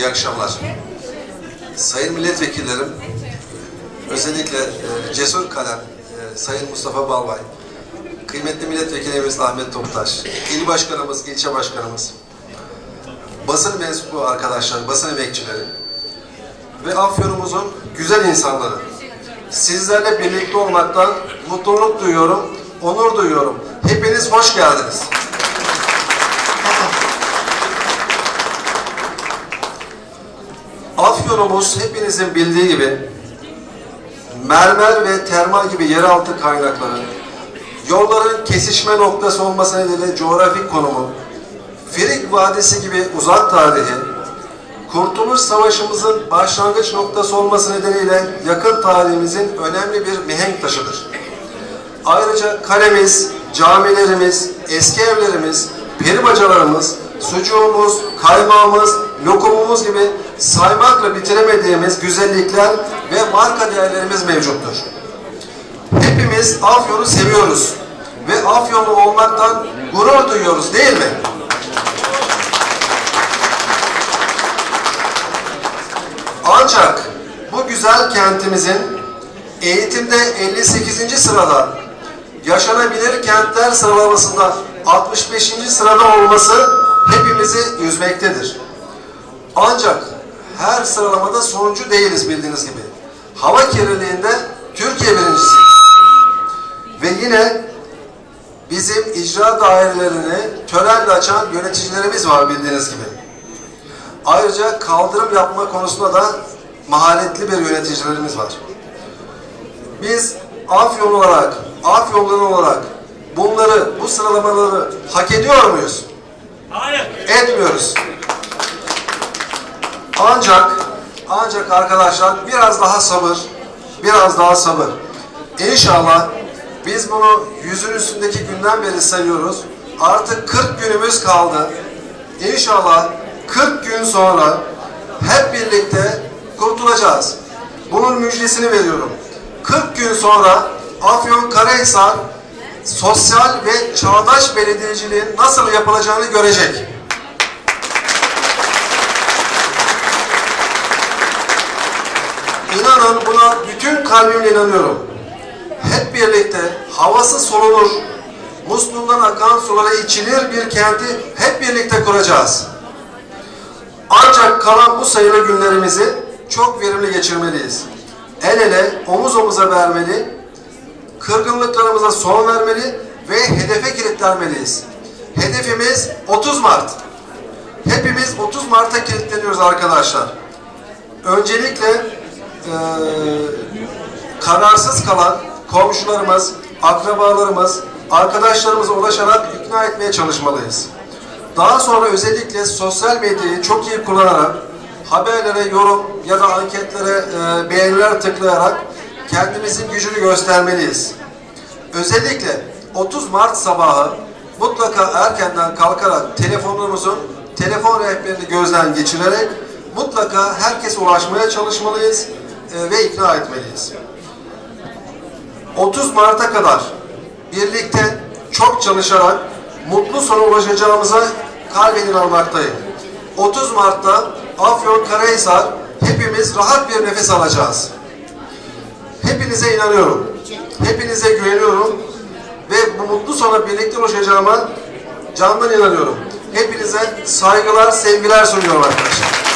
İyi akşamlar. Sayın milletvekillerim, özellikle e, Cesur Kalem, e, Sayın Mustafa Balbay, kıymetli milletvekilimiz Ahmet Toptaş, il başkanımız, ilçe başkanımız, basın mensubu arkadaşlar, basın emekçileri ve Afyon'umuzun güzel insanları. Sizlerle birlikte olmaktan mutluluk duyuyorum, onur duyuyorum. Hepiniz hoş geldiniz. Afyonumuz hepinizin bildiği gibi mermer ve termal gibi yeraltı kaynakları, yolların kesişme noktası olması nedeniyle coğrafik konumu, Firik Vadisi gibi uzak tarihi, Kurtuluş Savaşımızın başlangıç noktası olması nedeniyle yakın tarihimizin önemli bir mihenk taşıdır. Ayrıca kalemiz, camilerimiz, eski evlerimiz, peribacalarımız, sucuğumuz, kaymağımız, lokumumuz gibi saymakla bitiremediğimiz güzellikler ve marka değerlerimiz mevcuttur. Hepimiz Afyon'u seviyoruz ve Afyonlu olmaktan gurur duyuyoruz değil mi? Ancak bu güzel kentimizin eğitimde 58. sırada, yaşanabilir kentler sıralamasında 65. sırada olması hepimizi üzmektedir. Ancak her sıralamada sonuncu değiliz bildiğiniz gibi. Hava kirliliğinde Türkiye birincisi. Ve yine bizim icra dairelerini törenle açan yöneticilerimiz var bildiğiniz gibi. Ayrıca kaldırım yapma konusunda da maharetli bir yöneticilerimiz var. Biz Afyon olarak, Afyonlular olarak bunları, bu sıralamaları hak ediyor muyuz? Hayır. Etmiyoruz. Ancak, ancak arkadaşlar biraz daha sabır, biraz daha sabır. İnşallah biz bunu yüzün üstündeki günden beri sayıyoruz. Artık 40 günümüz kaldı. İnşallah 40 gün sonra hep birlikte kurtulacağız. Bunun müjdesini veriyorum. 40 gün sonra Afyon Karahisar sosyal ve çağdaş belediyeciliğin nasıl yapılacağını görecek. İnanın buna bütün kalbimle inanıyorum. Hep birlikte havası solunur, musluğundan akan sulara içilir bir kenti hep birlikte kuracağız. Ancak kalan bu sayılı günlerimizi çok verimli geçirmeliyiz. El ele, omuz omuza vermeli, kırgınlıklarımıza son vermeli ve hedefe kilitlenmeliyiz. Hedefimiz 30 Mart. Hepimiz 30 Mart'a kilitleniyoruz arkadaşlar. Öncelikle eee, kararsız kalan komşularımız, akrabalarımız, arkadaşlarımıza ulaşarak ikna etmeye çalışmalıyız. Daha sonra özellikle sosyal medyayı çok iyi kullanarak haberlere yorum ya da anketlere e, beğeniler tıklayarak kendimizin gücünü göstermeliyiz. Özellikle 30 Mart sabahı mutlaka erkenden kalkarak telefonumuzun telefon rehberini gözden geçirerek mutlaka herkese ulaşmaya çalışmalıyız e, ve ikna etmeliyiz. 30 Mart'a kadar birlikte çok çalışarak mutlu sona ulaşacağımıza kalben inanmaktayım. 30 Mart'ta Afyon Karahisar hepimiz rahat bir nefes alacağız. Hepinize inanıyorum. Hepinize güveniyorum ve bu mutlu sona birlikte ulaşacağıma candan inanıyorum. Hepinize saygılar, sevgiler sunuyorum arkadaşlar.